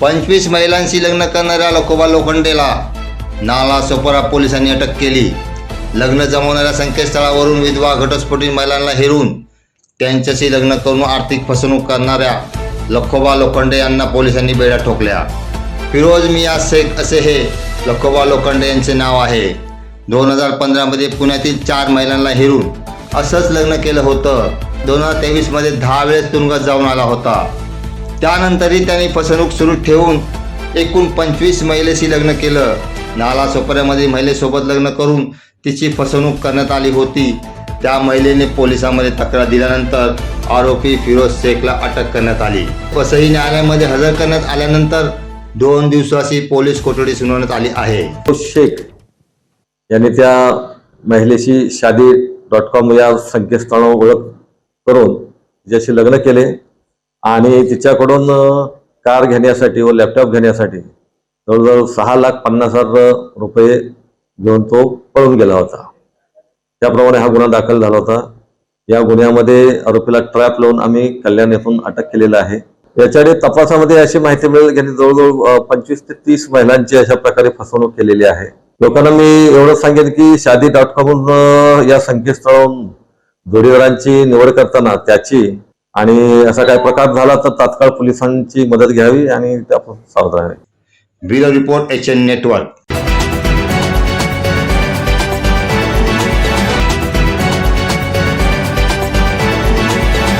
पंचवीस महिलांशी लग्न करणाऱ्या लखोबा लोखंडेला नाला सोपारा पोलिसांनी अटक केली. लग्न जमवणाऱ्या संकेतस्थळावरून विधवा घटस्फोटी महिलांना हेरून त्यांच्याशी लग्न करून आर्थिक फसवणूक करणाऱ्या लखोबा लोखंडे यांना पोलिसांनी बेड्या ठोकल्या. फिरोज मिया शेख असे हे लखोबा लोखंडे यांचे नाव आहे. दोन हजार पंधरामध्ये पुण्यातील चार महिलांना हेरून असंच लग्न केलं होतं. दोन हजार तेवीसमध्ये दहा वेळेस तुरुंगात जाऊन आला होता. त्यानंतरही त्यांनी फसवणूक सुरू ठेवून एकूण पंचवीस महिलेशी लग्न केलं. नाला सोपऱ्यामध्ये महिलेसोबत लग्न करून तिची फसवणूक करण्यात आली होती. त्या महिलेने पोलिसांमध्ये तक्रार दिल्यानंतर आरोपी फिरोज शेखला अटक करण्यात आली. वसई न्यायालयामध्ये हजर करण्यात आल्यानंतर दोन दिवसाची पोलीस कोठडी सुनावण्यात आली आहे. फिरोज शेख यांनी त्या महिलेशी शादी डॉट कॉम या संकेतस्थळावर ओळख करून तिच्याशी लग्न केले. आणि तिच्याकडून कार घेण्यासाठी व लॅपटॉप घेण्यासाठी जवळजवळ सहा लाख पन्नास हजार रुपये घेऊन तो पळून गेला होता. त्याप्रमाणे हा गुन्हा दाखल झाला होता. या गुन्ह्यामध्ये आरोपीला ट्रॅप लावून आम्ही कल्याण येथून अटक केलेलं आहे. याच्याकडे तपासामध्ये अशी माहिती मिळेल की जवळजवळ पंचवीस ते तीस महिलांची अशा प्रकारे फसवणूक केलेली आहे. लोकांना मी एवढं सांगेन की शादी डॉट कॉम या संकेतस्थळावरून जोडीदारांची निवड करताना त्याची आणि असा काही प्रकार झाला तर तात्काळ पोलिसांची मदत घ्यावी आणि त्यापासून सावधान राहावे. Bureau report H N network.